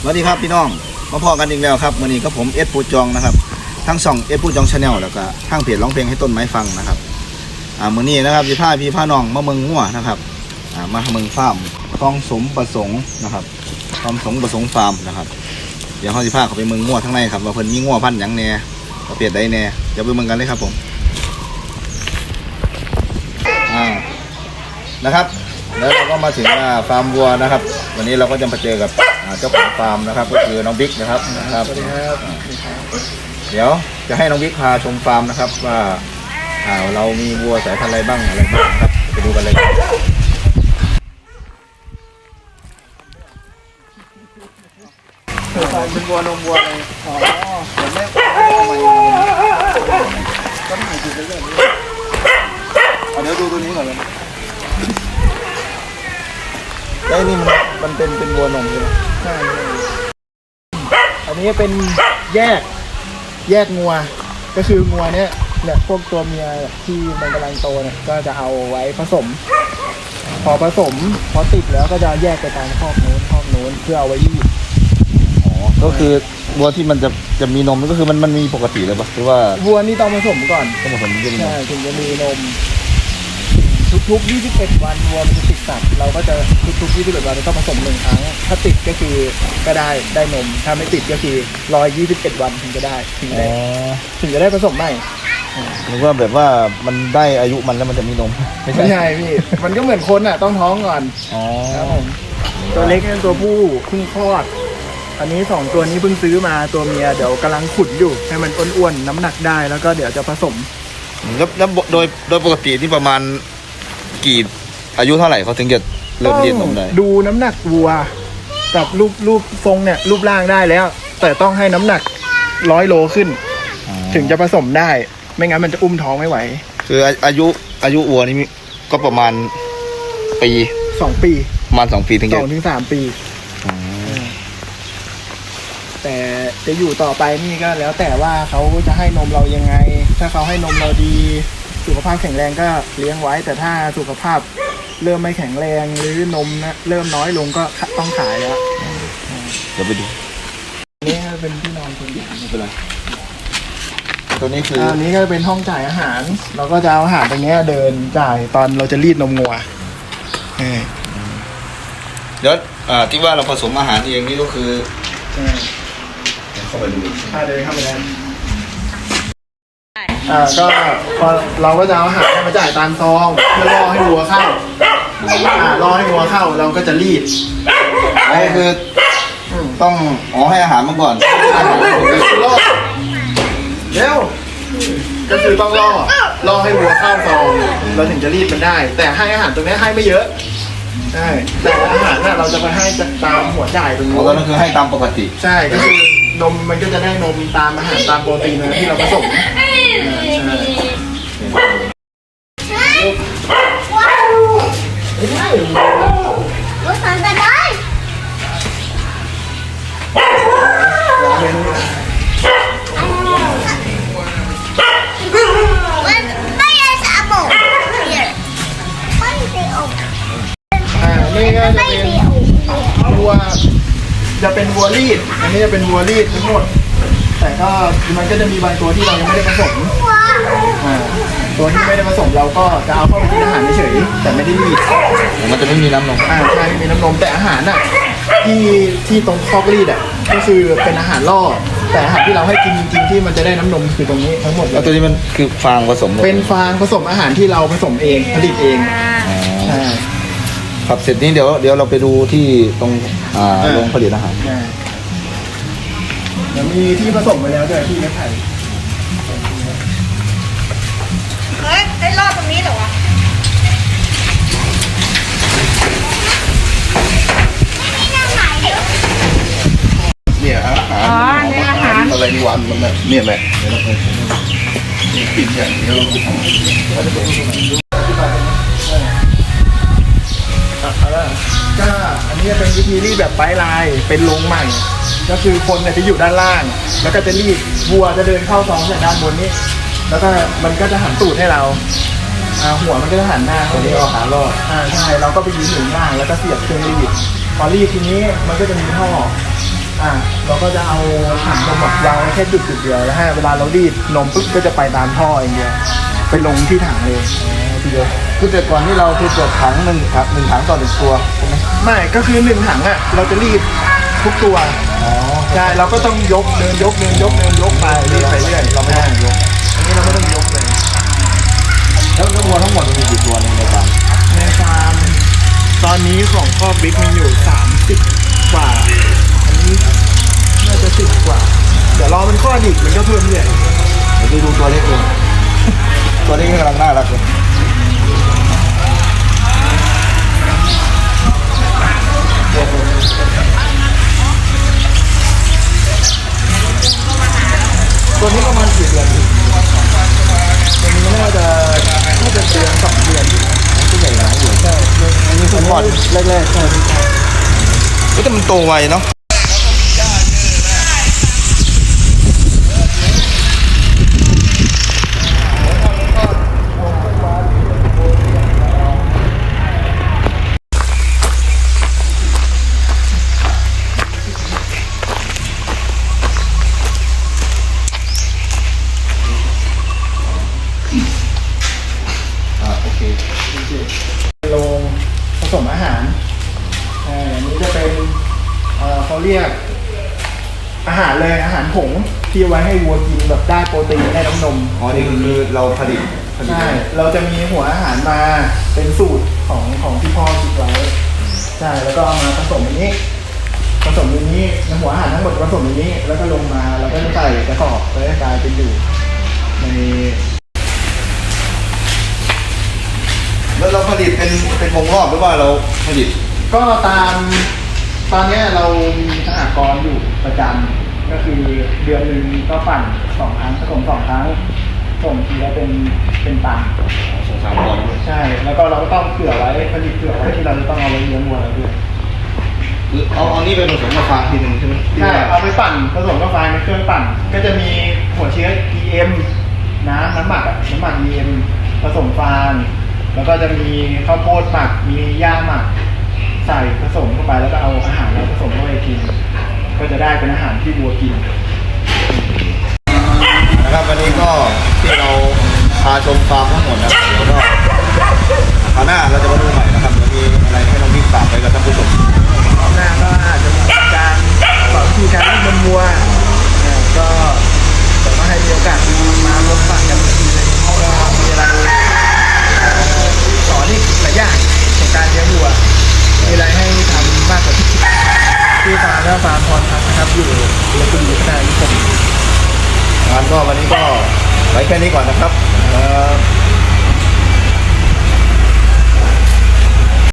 สวัสดีครับพี่น้องมาพอกันอีกแล้วครับวันนี้ก็ผมเอสปูจองนะครับทั้งสองเอสปูจองชาแนลแล้วก็ทางเพจร้องเพลงให้ต้นไม้ฟังนะครับอ่ามือนี้นะครับพี่พาพี่พาน้องมาเมืองงัวนะครับอ่ามาเมืองฟาร์มคลองสมประสงค์นะครับคลองสมประสงค์ฟาร์มนะครับ เดี๋ยวเขาสิพาเขาไปเมืองงัวทั้งในครับว่าเพิ่นมีงัวพันธุ์หยังแน่ประเภทใดแน่เดี๋ยวไปเมืองกันเลยครับผมอ่านะครับ แล้วเราก็มาถึงอ่าฟาร์มวัวนะครับ วันนี้เราก็จะมาเจอกับ อ่าเจ้าของฟาร์มนะครับ ก็คือน้องบิ๊กนะครับนะครับเดี๋ยวจะให้น้องบิ๊กพาชมฟาร์มนะครับ ว่าอ่าเรามีวัวสายพันธุ์อะไรบ้างอะไรบ้างนะครับไปดูกันเลยครับเป็นวัวนมวัวเลยอ๋อเดี๋ยวแม่ก็ถ่ายดูไปเรื่อยเอาเดี๋ยวดูตัวนี้ก่อนเลยไอ้นี่มันมันเป็นเป็นวัวนมใช่ไหมใช่อันนี้เป็นแยกแยกงัว ก็คืองัวเนี้ยเนี่ยพวกตัวเมียที่มันกำลังโตเนี่ยก็จะเอาไว้ผสม พอผสม พอติดแล้วก็จะแยกไปตามคอกนู้นคอกนู้นเพื่อเอาไว้รีดอ๋อก็คือวัวที่มันจะจะมีนมก็คือมันมันมีปกติเลยปะหรือว่าวัวนี่ต้องผสมก่อนต้องผสมจะมีนใช่มถึงจะมีนม ทุกๆ 21 วันวัวมันจะติดสัตว์เราก็จะทุกๆ 21 วันเราต้องผสมหนึ่งครั้ง ถ้าติดก็คือก็ได้ได้นม ถ้าไม่ติดก็คือรอ21 วันถึงจะได้ถึงจะอ๋ได้อถึงจะได้ผสมใหม่หรือว่าแบบว่ามันได้อายุมันแล้วมันจะมีนม ไม่ใช่ ไม่ใช่พี่ มันก็เหมือนคนอะต้องท้องก่อนอ๋อครับผมตัวเล็กนั่นตัวผู้เพิ่งคลอด อันนี้สองตัวนี้เพิ่งซื้อมาตัวเมียเดี๋ยวกำลังขุนอยู่ ให้มันอ้วนๆน้ำหนักได้แล้วก็เดี๋ยวจะผสม แล้วแล้วโดยโดยปกติที่ประมาณ กี่อายุเท่าไหร่เขาถึงจะเริ่มเรียนนมได้ต้องดูน้ำหนักวัว กับรูปรูปทรงเนี่ย รูปร่างได้แล้ว แต่ต้องให้น้ำหนักร้อยโลขึ้นถึงจะผสมได้ ไม่งั้นมันจะอุ้มท้องไม่ไหวคืออาอายุอายุวัวนี่มีก็ประมาณปีสองปีประมาณสองปีถึงสจะองถึงสามปีอ๋อแต่จะอยู่ต่อไปนี่ก็แล้วแต่ว่าเขาจะให้นมเรายังไง ถ้าเขาให้นมเราดี สุขภาพแข็งแรงก็เลี้ยงไว้ แต่ถ้าสุขภาพเริ่มไม่แข็งแรงหรือนมนะเริ่มน้อยลงก็ต้องขายแล้วเดี๋ยวไปดูอันนี่เป็นที่นอนคนเดียวไม่เป็นไรตัวนี้คืออันนี้ก็เป็นห้องจ่ายอาหาร เราก็จะเอาอาหารตรงเนี้ยเดินจ่ายตอนเราจะรีดนมงัวเออเดี๋ยวอ่าที่ว่าเราผสมอาหารเองนี่ก็คือใช่เข้าไปดูอ่าเดินเข้าไปแล้ว อ่าก็พอเราก็จะเอาอาหารมาจ่ายตามซองเพื่อล่อให้วัวเข้าอ่าล่อให้วัวเข้าเราก็จะรีดอันนี้คืออืมต้องอ๋อให้อาหารมาก่อนก็คือล่อเร็วก็คือต้องล่อล่อให้วัวเข้าซองเราถึงจะรีดมันได้ แต่ให้อาหารตรงนี้ให้ไม่เยอะใช่แต่อาหารน่ะเราจะไปให้ตามหัวจ่ายตรงอ๋อนู้ตอนนั้นคือให้ตามปกติ ใช่ก็คือนมมันก็จะได้นมตามอาหารตามโปรตีนนะที่เราผสมอ่าใช่ ลูกสนจะได้มันไม่ใช่สามโมงไม่ใช่อกอ่านี่ก็จะไม่เป็นใช่อกวัวจะเป็นวัวรีด อันนี้จะเป็นวัวรีดทั้งหมด แต่ก็มันก็จะมีบางตัวที่เรายังไม่ได้ผสมว้าวอ่า ตัวที่ไม่ได้ผสมเราก็จะเอาเข้าไปกินอาหารเฉยๆแต่ไม่ได้รีดมันจะไม่มีน้ำนมอ่าใช่ไม่มีน้ำนมแต่อาหารน่ะที่ที่ตรงคอกรีดอะก็คือเป็นอาหารล่อ แต่อาหารที่เราให้กินจริงๆที่มันจะได้น้ำนมคือตรงนี้ทั้งหมดเลแล้วตัวยนี้มันคือฟางผสมนมเป็นฟางผสมอาหารที่เราผสมเองผลิตเองอ๋อใช่ครับเสร็จนี้เดี๋ยวเดี๋ยวเราไปดูที่ตรงอ่าอ่าโรงผลิตอาหาร ใช่เดี๋ยวมีที่ผสมไปแล้วด้วยที่ไม้ไผ่ เนี่ยแหละเดี๋ยวเราไปนี่กินอย่างเดียวก็อันนี้เป็นวิธีรีดแบบไปลายเป็นโรงใหม่ ก็คือคนเนี่ยจะอยู่ด้านล่าง แล้วก็จะรีดวัวจะเดินเข้าซองจากด้านบนนี้ แล้วก็มันก็จะหันตูดให้เราอ่าหัวมันก็จะหันหน้าตัวนี้ออาหารล่ออ่าใช่เราก็ไปยืนอยู่ข้างล่างแล้วก็เสียบเครื่องรีดพอรีดทีนี้มันก็จะมีท่อ อะเราก็จะเอาถังนมอะวางไว้แค่จุดจุดๆเดียวแล้วให้เวลาเรารีดนมปุ๊บก็จะไปตามท่ออย่างเดียวไปลงที่ถังเลยทีเดียวคือแต่ก่อนที่เราคือตรวจถังหนึ่งถังหนึ่งถังต่อหนึ่งตัวใช่ไหมไม่ก็คือหนึ่งถังอะเราจะรีดทุกตัวอ๋อใช่เราก็ต้องยกเดินยกเดินยกเดินยกไปเรื่อยไปเรื่อยเราไม่ต้องยกอันนี้เราไม่ต้องยกเลยแล้วแล้ววัวทั้งหมดมันมีกี่ตัวในในฟาร์มในฟาร์มตอนนี้ของพ่อบิ๊กมีอยู่30กว่าอั นนี้น่าจะสิบกว่า เดี๋ยวรอมันคลอดอีกมันก็เพิ่มเรื่อยเดี๋ยวไปดูตัวเล็กเลยตัวเล็กนี่กำลังน่ารักเลยตัวนี้ประมาณกี่เดือนพี่ตัวนี้น่าจะน่าจะเดือนสองเดือนตัวใหญ่หนาอยู่ใช่อันนี้คือก่อนแรกๆใช่พี่เอ้ยแต่มันโตไวเนาะ โอเคโรงผสมอาหารอ่าอันนี้จะเป็นเอ่อเขาเรียกอาหารเลยอาหารผงที่เอาไว้ให้วัวกินแบบได้โปรตีนได้น้ำนมอ๋อนี่คือเราผลิตผลิตใช่เราจะมีหัวอาหารมาเป็นสูตรของของที่พ่อคิดไว้ใช่แล้วก็เอามาผสมอย่างนี้ผสมอย่างนี้ในหัวอาหารทั้งหมดผสมอย่างนี้ แล้วก็ลงมาแล้วก็จะใส่กระสอบแล้วก็กลายเป็นอยู่ใน แล้วเราผลิตเป็นเป็นวงรอบหรือว่าเราผลิต ก็ตามตอนเนี้ยเรามีสหกรณ์อยู่ประจำก็คือเดือนหนึ่งก็ปั่นสองครั้งผสมสองครั้งส่งทีละเป็นเป็นตันสงสารบอลใช่ แล้วก็เราก็ต้องเผื่อไว้ผลิตเผื่อไว้ที่เราจะต้องเอาไว้เลี้ยงวัวเราด้วยเอาเอานี่ไปผสมกับฟางทีหนึ่งใช่ไหมที่ใช่ว่าเอาไปปั่นผสมกับไฟในเครื่องปั่น ก็จะมีหัวเชื้อ EM น้ำน้ำหมักอะน้ำหมัก EM ผสมฟาง แล้วก็จะมีข้าวโพดหมัก มีหญ้าหมัก ใส่ผสมเข้าไปแล้วก็เอาอาหารเราผสมเข้าไปกิน ก็จะได้เป็นอาหารที่วัวกิน นะครับวันนี้ก็ที่เราพาชมฟาร์มทั้งหมดนะครับเดี๋ยวก็คราวหน้าเราจะมาดูใหม่นะครับเดี๋ยวมีอะไรให้น้องบิ๊กฝากไปกับท่านผู้ชมรอบหน้าก็อาจจะมีการสอนวิธีการเลี้ยงบนวัวเอ่อก็เดี๋ยวมาให้มีโอกาสมาลงฝั่งกันอีกทีนึงเพราะว่ามีอะไรเอ่อสอนอีกหลายอย่างของการเลี้ยงวัว มีอะไรให้ทำมากกว่าที่คิดที่ฟาร์มและฟาร์มพ รพัฒน์นะครับอยู่ลพบุรีพัฒนานิคมงานก็วันนี้ก็ไว้แค่นี้ก่อนนะครับ